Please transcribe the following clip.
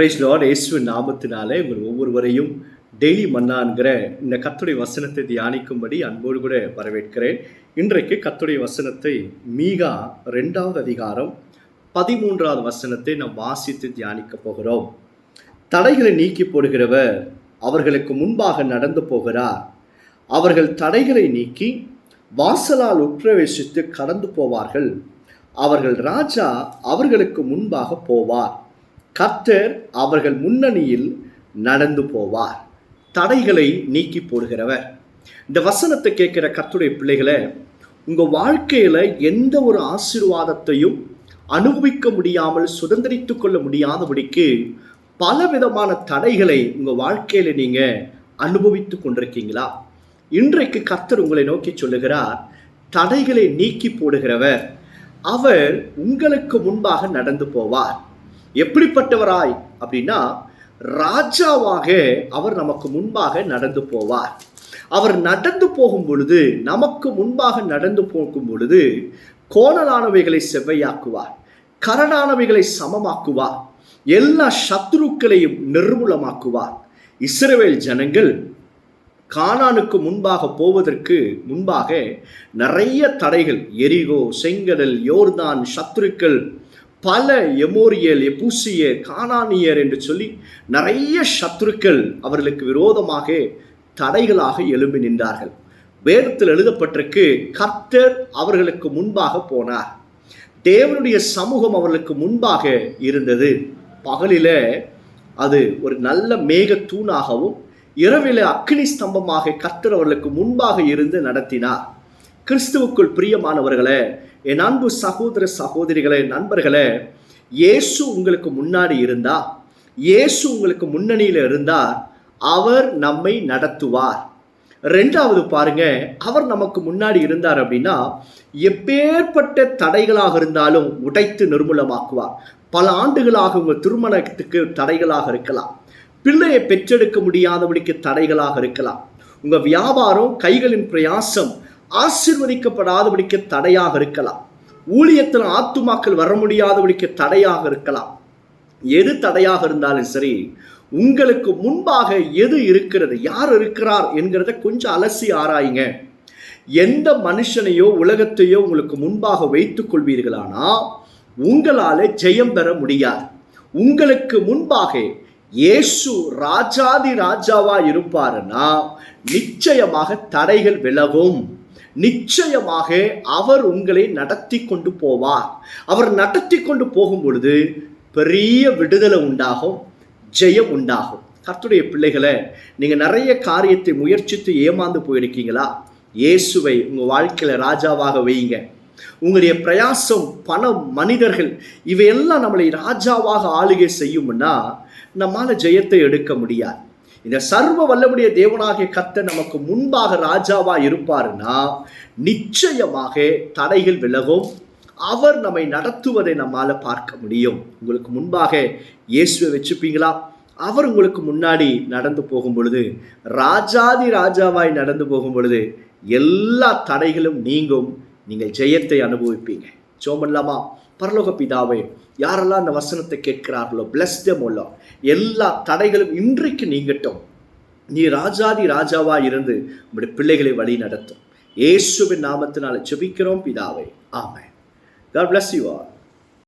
Price Lord இயேசுவின் நாமத்தினாலே உங்கள் ஒவ்வொருவரையும் டெய்லி மன்னான்கிற இந்த கத்துடைய வசனத்தை தியானிக்கும்படி அன்போடு கூட வரவேற்கிறேன். இன்றைக்கு கத்துடைய வசனத்தை மீகா ரெண்டாவது அதிகாரம் பதிமூன்றாவது வசனத்தை நாம் வாசித்து தியானிக்க போகிறோம். தடைகளை நீக்கி போடுகிறவர் அவர்களுக்கு முன்பாக நடந்து போகிறார். அவர்கள் தடைகளை நீக்கி வாசலால் உட்பிரவேசித்து கடந்து போவார்கள். அவர்கள் ராஜா அவர்களுக்கு முன்பாக போவார். கர்த்தர் அவர்கள் முன்னணியில் நடந்து போவார். தடைகளை நீக்கி போடுகிறவர். இந்த வசனத்தை கேட்குற கர்த்தருடைய பிள்ளைகளை உங்கள் வாழ்க்கையில் எந்த ஒரு ஆசீர்வாதத்தையும் அனுபவிக்க முடியாமல் சுதந்திரித்து கொள்ள முடியாதபடிக்கு பல விதமான தடைகளை உங்கள் வாழ்க்கையில் நீங்கள் அனுபவித்து கொண்டிருக்கீங்களா? இன்றைக்கு கர்த்தர் உங்களை நோக்கி சொல்லுகிறார் தடைகளை நீக்கி போடுகிறவர் அவர் உங்களுக்கு முன்பாக நடந்து போவார். எப்படிப்பட்டவராய் அப்படின்னா ராஜாவாக அவர் நமக்கு முன்பாக நடந்து போவார். அவர் நடந்து போகும் பொழுது நமக்கு முன்பாக நடந்து போகும் பொழுது கோணலானவைகளை செவ்வையாக்குவார் கரடானவைகளை சமமாக்குவார் எல்லா சத்ருக்களையும் நிர்மூலமாக்குவார். இஸ்ரேல் ஜனங்கள் கானானுக்கு முன்பாக போவதற்கு முன்பாக நிறைய தடைகள் எரிகோ செங்கடல் யோர்தான் சத்துருக்கள் பல எமோரியல் எபூசியர் காணானியர் என்று சொல்லி நிறைய சத்துருக்கள் அவர்களுக்கு விரோதமாக தடைகளாக எழும்பி நின்றார்கள். வேதத்தில் எழுதப்பட்டிருக்கு கர்த்தர் அவர்களுக்கு முன்பாக போனார். தேவனுடைய சமூகம் அவர்களுக்கு முன்பாக இருந்தது. பகலில அது ஒரு நல்ல மேக தூணாகவும் இரவில அக்னி ஸ்தம்பமாக கர்த்தர் அவர்களுக்கு முன்பாக இருந்து நடத்தினார். கிறிஸ்துவுக்குள் பிரியமானவர்களே என் அன்பு சகோதர சகோதரிகளே நண்பர்களே இயேசு உங்களுக்கு முன்னாடி இருந்தா இயேசு உங்களுக்கு முன்னணியில் இருந்தார் அவர் நம்மை நடத்துவார். ரெண்டாவது பாருங்க அவர் நமக்கு முன்னாடி இருந்தார் அப்படின்னா எப்பேற்பட்ட தடைகளாக இருந்தாலும் உடைத்து நிர்மூலமாக்குவார். பல ஆண்டுகளாக உங்கள் திருமணத்துக்கு தடைகளாக இருக்கலாம். பிள்ளையை பெற்றெடுக்க முடியாதபடிக்கு தடைகளாக இருக்கலாம். உங்கள் வியாபாரம் கைகளின் பிரயாசம் ஆசிர்வதிக்கப்படாதபடிக்கு தடையாக இருக்கலாம். ஊழியத்தில் ஆத்துமாக்கள் வர முடியாதபடிக்கு தடையாக இருக்கலாம். எது தடையாக இருந்தாலும் சரி உங்களுக்கு முன்பாக எது இருக்கிறது யார் இருக்கிறார் என்கிறத கொஞ்சம் அலசி ஆராயுங்க. எந்த மனுஷனையோ உலகத்தையோ உங்களுக்கு முன்பாக வைத்துக் கொள்வீர்களானா உங்களால ஜெயம் பெற முடியாது. உங்களுக்கு முன்பாக இயேசு ராஜாதி ராஜாவா இருப்பாருன்னா நிச்சயமாக தடைகள் விலகும். நிச்சயமாக அவர் உங்களை நடத்தி கொண்டு போவார். அவர் நடத்தி கொண்டு போகும் பொழுது பெரிய விடுதலை உண்டாகும் ஜெயம் உண்டாகும். கர்த்துடைய பிள்ளைகளை நீங்கள் நிறைய காரியத்தை முயற்சித்து ஏமாந்து போயிருக்கீங்களா? இயேசுவை உங்கள் வாழ்க்கையில் ராஜாவாக வையுங்க. உங்களுடைய பிரயாசம் பணம் மனிதர்கள் இவையெல்லாம் நம்மளை ராஜாவாக ஆளுகை செய்யும்னா நம்மால் ஜெயத்தை எடுக்க முடியாது. இந்த சர்வ வல்லமுடைய தேவனாகிய கத்த நமக்கு முன்பாக ராஜாவா இருப்பாருன்னா நிச்சயமாக தடைகள் விலகும். அவர் நம்மை நடத்துவதை நம்மால் பார்க்க முடியும். உங்களுக்கு முன்பாக இயேசுவை வச்சுப்பீங்களா? அவர் உங்களுக்கு முன்னாடி நடந்து போகும் பொழுது ராஜாதி ராஜாவாய் நடந்து போகும் பொழுது எல்லா தடைகளும் நீங்கும். நீங்கள் ஜெயத்தை அனுபவிப்பீங்க. சோமல்லாமா பரலோக பிதாவே யாரெல்லாம் அந்த வசனத்தை கேட்கிறார்களோ பிளஸ் உள்ள எல்லா தடைகளும் இன்றைக்கு நீங்கட்டும். நீ ராஜாதி ராஜாவா இருந்து உங்களுடைய பிள்ளைகளை வழி நடத்தும். இயேசுவின் நாமத்தினால ஜெபிக்கிறோம் பிதாவை. ஆமாம் God bless you all.